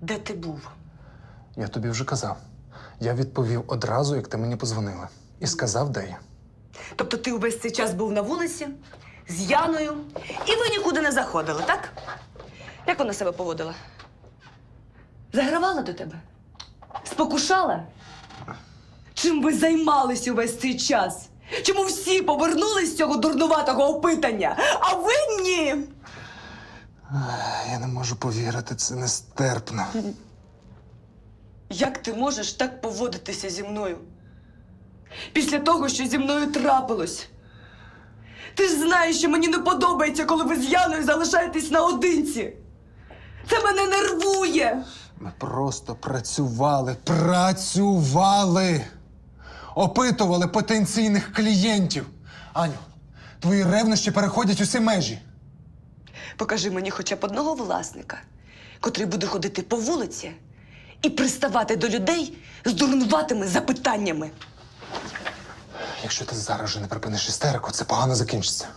Де ти був? Я тобі вже казав. Я відповів одразу, як ти мені позвонила. І сказав, де я. Тобто ти увесь цей час був на вулиці з Яною, і ви нікуди не заходили, так? Як вона себе поводила? Загравала до тебе? Спокушала? Чим ви займалися увесь цей час? Чому всі повернулись з цього дурнуватого опитання, а ви ні? Я не можу повірити, це нестерпно. Як ти можеш так поводитися зі мною? Після того, що зі мною трапилось. Ти ж знаєш, що мені не подобається, коли ви з Яною залишаєтесь наодинці. Це мене нервує. Ми просто працювали, працювали. Опитували потенційних клієнтів. Аню, твої ревнощі переходять усі межі. Покажи мені хоча б одного власника, котрий буде ходити по вулиці і приставати до людей з дурнуватими запитаннями. Якщо ти зараз же не припиниш істерику, це погано закінчиться.